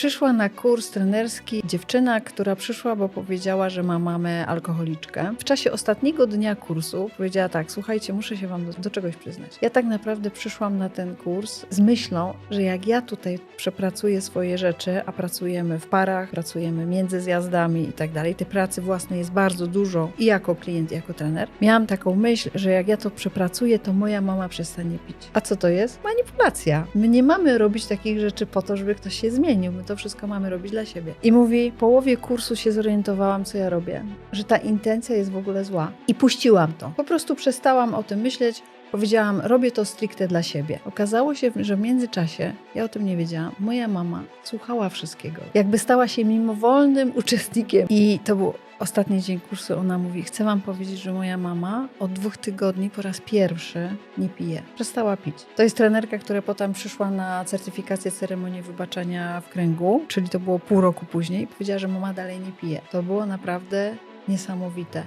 Przyszła na kurs trenerski dziewczyna, która przyszła, bo powiedziała, że ma mamę alkoholiczkę. W czasie ostatniego dnia kursu powiedziała tak, słuchajcie, muszę się wam do, do czegoś przyznać. Ja tak naprawdę przyszłam na ten kurs z myślą, że jak ja tutaj przepracuję swoje rzeczy, a pracujemy w parach, pracujemy między zjazdami i tak dalej, tej pracy własnej jest bardzo dużo i jako klient, i jako trener, miałam taką myśl, że jak ja to przepracuję, to moja mama przestanie pić. A co to jest? Manipulacja. My nie mamy robić takich rzeczy po to, żeby ktoś się zmienił. To wszystko mamy robić dla siebie. I mówi, połowie kursu się zorientowałam, co ja robię. Że ta intencja jest w ogóle zła. I puściłam to. Po prostu przestałam o tym myśleć. Powiedziałam, robię to stricte dla siebie. Okazało się, że w międzyczasie, ja o tym nie wiedziałam, moja mama słuchała wszystkiego. Jakby stała się mimowolnym uczestnikiem. I to był ostatni dzień kursu. Ona mówi, chcę wam powiedzieć, że moja mama od dwóch tygodni po raz pierwszy nie pije. Przestała pić. To jest trenerka, która potem przyszła na certyfikację ceremonii wybaczenia w kręgu, czyli to było pół roku później powiedziała, że mama dalej nie pije. To było naprawdę niesamowite.